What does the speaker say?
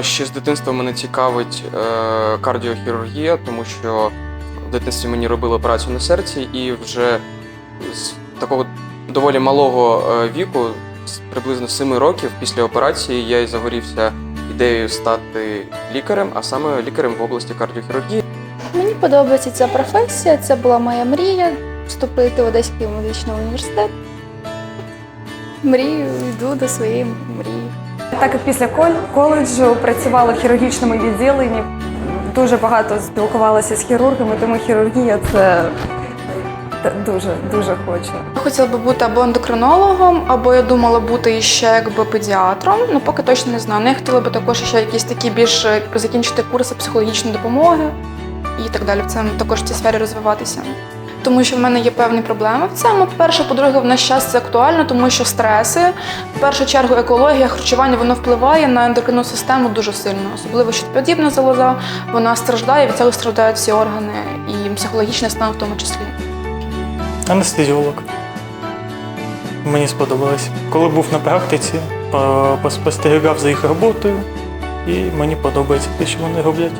Ще з дитинства мене цікавить е, кардіохірургія, тому що в дитинстві мені робили операцію на серці, і вже з такого доволі малого е, віку, приблизно 7 років після операції, я і загорівся ідеєю стати лікарем, а саме лікарем в області кардіохірургії. Мені подобається ця професія, це була моя мрія вступити в Одеський медичний університет. Мрію, йду до своєї мрії. Так як після кол- коледжу працювала в хірургічному відділенні, дуже багато спілкувалася з хірургами, тому хірургія це дуже дуже хочу. Хотіла би бути або ендокринологом, або я думала бути ще якби педіатром. Ну поки точно не знаю. Ну, я хотіла би також ще якісь такі більш е, закінчити курси психологічної допомоги і так далі. В цьому також в цій сфері розвиватися. Тому що в мене є певні проблеми в цьому. По-перше, по-друге, в наш час це актуально, тому що стреси, в першу чергу, екологія, харчування воно впливає на ендокринну систему дуже сильно, особливо щитоподібна залоза. Вона страждає, від цього страждають всі органи і психологічний стан в тому числі. Анестезіолог. Мені сподобалось. Коли був на практиці, поспостерігав за їх роботою, і мені подобається те, що вони роблять.